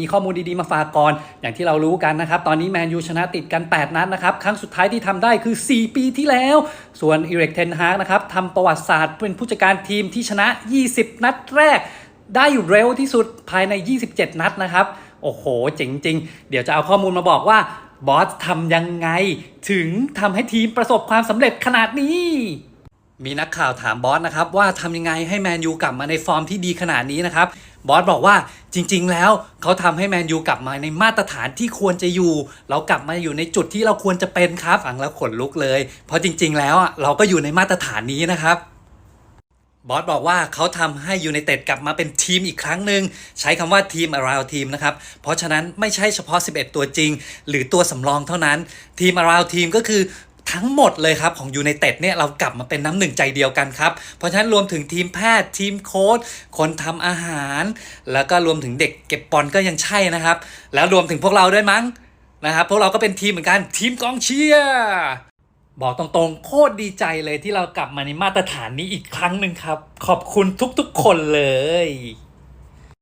มีข้อมูลดีๆ มาฝากก่อน อย่างที่เรารู้กันนะครับ ตอนนี้แมนยูชนะติดกัน 8 นัดนะครับ ครั้งสุดท้ายที่ทำได้คือ 4 ปีที่แล้ว ส่วนอีเร็กเทนฮากนะครับทำประวัติศาสตร์เป็นผู้จัดการทีมที่ชนะ 20 นัดแรก ได้เร็วที่สุดภายใน 27 นัดนะครับ โอ้โห เจ๋งจริง เดี๋ยวจะเอาข้อมูลมาบอกว่าบอสทำยังไง ถึงทำให้ทีมประสบความสำเร็จขนาดนี้ มีนักข่าวถามบอสนะครับว่าทำยังไงให้แมนยูกลับมาในฟอร์มที่ดีขนาดนี้นะครับบอสบอกว่าจริง ๆ แล้วเขาทำให้แมนยูกลับมาในมาตรฐานที่ควรจะอยู่ เรากลับมาอยู่ในจุดที่เราควรจะเป็นครับฟังแล้วขนลุกเลย เพราะจริง ๆ แล้วอะเราก็อยู่ในมาตรฐานนี้นะครับบอสบอกว่าเขาทำให้ยูไนเต็ดกลับมาเป็นทีมอีกครั้งหนึ่งใช้คำว่าทีม around ทีมนะครับ เพราะฉะนั้นไม่ใช่เฉพาะ 11 ตัวจริง หรือตัวสำรองเท่านั้นทีม around ทีมก็คือ ทั้งหมดเลยครับของยูไนเต็ดเนี่ยเรากลับมาเป็นน้ำหนึ่งใจเดียวกันครับ เพราะฉะนั้นรวมถึงทีมแพทย์ทีมโค้ชคนทำอาหาร แล้วก็รวมถึงเด็กเก็บบอลก็ยังใช่นะครับ แล้วรวมถึงพวกเราด้วยมั้งนะครับพวกเราก็เป็นทีมเหมือนกันทีมกองเชียร์บอกตรงๆ โคตรดีใจเลยที่เรากลับมาในมาตรฐานนี้อีกครั้งหนึ่งครับ ขอบคุณทุกๆคนเลย